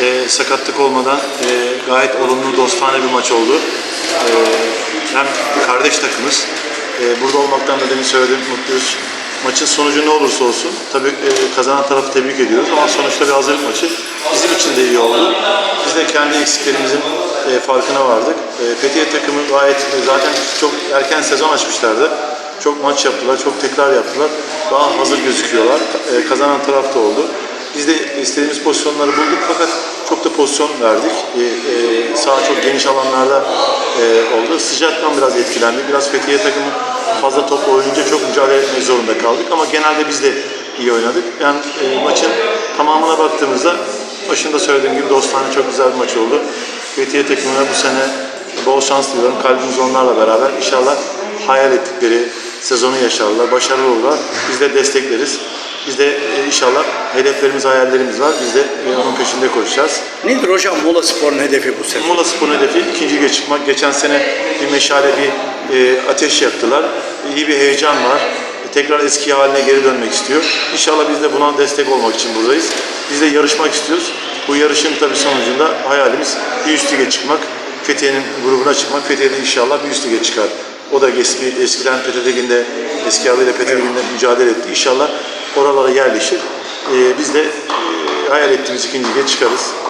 e, sakatlık olmadan e, gayet olumlu, dostane bir maç oldu. E, hem kardeş takımız. E, burada olmaktan da demin söyledim, mutluyuz. Maçın sonucu ne olursa olsun, tabii e, kazanan tarafı tebrik ediyoruz ama sonuçta bir hazırlık maçı bizim için de iyi oldu. Biz de kendi eksiklerimizin e, farkına vardık. E, Fethiye takımı gayet e, zaten çok erken sezon açmışlardı. Çok maç yaptılar, çok tekrar yaptılar. Daha hazır gözüküyorlar. E, kazanan taraf da oldu. Biz de istediğimiz pozisyonları bulduk fakat çok da pozisyon verdik. E, e, saha çok geniş alanlarda e, oldu. Sıcaktan biraz etkilendik. Biraz Fethiye takımı fazla top oynayınca çok mücadele etmek zorunda kaldık ama genelde biz de iyi oynadık. Yani e, maçın tamamına baktığımızda başında söylediğim gibi dostane çok güzel bir maç oldu. Fethiye takımına bu sene bol şans diliyorum. Kalbimiz onlarla beraber. İnşallah hayal ettikleri sezonu yaşarlar, başarılı olurlar. Biz de destekleriz. Biz de e, inşallah hedeflerimiz, hayallerimiz var. Biz de onun peşinde koşacağız. Nedir hocam Muğla Spor'un hedefi bu sene? Muğla Spor'un hedefi ikinci lige çıkmak. Geçen sene bir meşale, bir e, ateş yaktılar. İyi bir heyecan var. Tekrar eski haline geri dönmek istiyor. İnşallah biz de buna destek olmak için buradayız. Biz de yarışmak istiyoruz. Bu yarışın tabii sonucunda hayalimiz bir üst lige çıkmak. Fethiye'nin grubuna çıkmak. Fethiye'de inşallah bir üst lige çıkar. O da eski, eskiden Petetegin'de, eski adıyla Petetegin'de mücadele etti. İnşallah oralara yerleşir. E, biz de e, hayal ettiğimiz ikinci lige çıkarız.